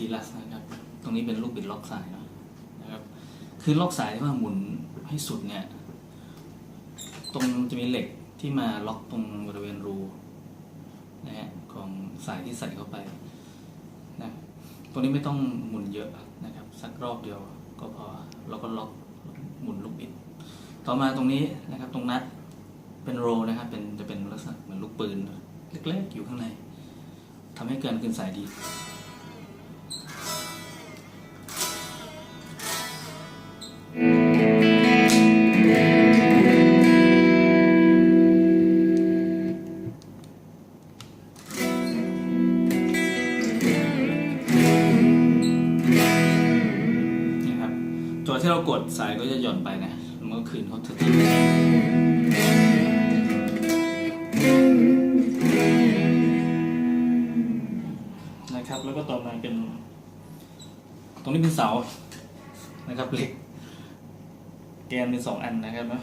ดีลัสนะครับ ตรงนี้เป็นลูกบิดล็อกสายนะนะครับ คือล็อกสายที่ว่าหมุนให้สุดเนี่ย ตรงจะมีเหล็กที่มาล็อกตรงบริเวณรูนะฮะของสายที่ใส่เข้าไปนะตรงนี้ไม่ต้องหมุนเยอะนะครับสักรอบเดียวก็พอแล้วก็ล็อกหมุนลูกบิด ต่อมาตรงนี้นะครับตรงนัดเป็นโรนะครับเป็นจะเป็นลักษณะเหมือนลูกปืนเล็กๆอยู่ข้างในทำให้เกินขึ้นสายดี ที่เรากดสายก็จะหย่อนไปนะแล้วมันก็คืนเขาทันทีนะครับ แล้วก็ต่อมาเป็น ตรงนี้เป็นเสานะครับเหล็กแกนเป็นสองอันนะครับนะ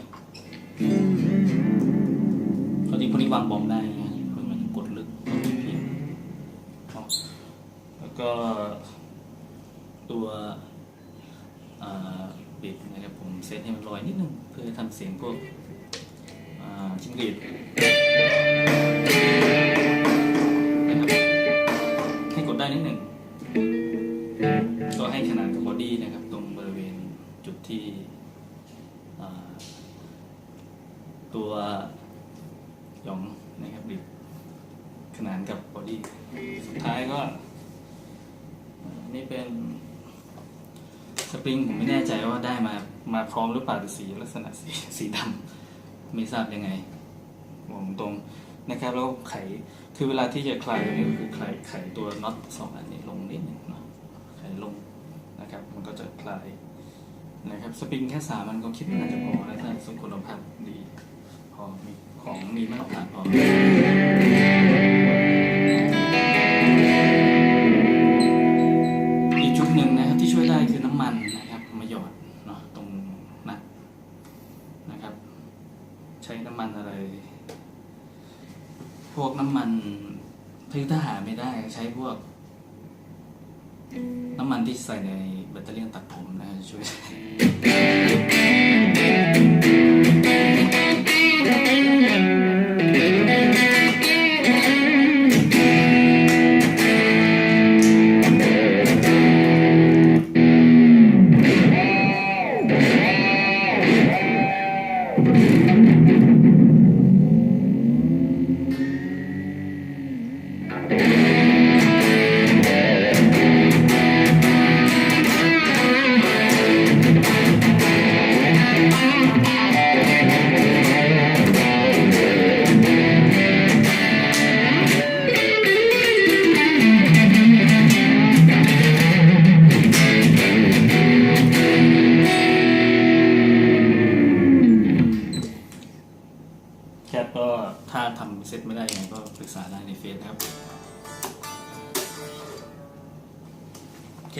พอดีพวกนี้วางบอมได้นะเพราะมันกดลึกต้องมีเพียงแล้วก็ตัวอ่า บิดนะครับผมเซตให้มันลอยนิดนึงเพื่อทำเสียงพวกอ่าจิ้งหรีดนะครับให้กดได้นิดหนึ่งก็ให้ขนาดกับบอดี้นะครับ ตรงบริเวณจุดที่อ่าตัวหยองนะครับบิดขนานกับบอดี้สุดท้ายก็อ่านี่เป็น สปริงผมไม่แน่ใจว่าได้มามาพร้อมหรือเปล่าหรือสีลักษณะสีสีดำไม่ทราบยังไงบอกตรงนะครับแล้วไขคือเวลาที่จะคลายตรงนี้ก็คือคลายไขตัวน็อตสองอันนี้ลงนิดหนึงเนาะไขลงนะครับมันก็จะคลายนะครับสปริงแค่สามมันก็คิดว่าน่าจะพอแล้วถ้าสมคุณภาพดีพอมีของมีมาตรฐานพอ ช้น้ำมันอะไร พวกน้ำมันที่ถ้าหาไม่ได้ใช้พวก น้ำมันที่ใส่ในแบตเตอรี่ตัดผมนะช่วย แเซ็ตไม่ได้ยังไงก็ปรึกษาได้ในเฟซนะครับโอเค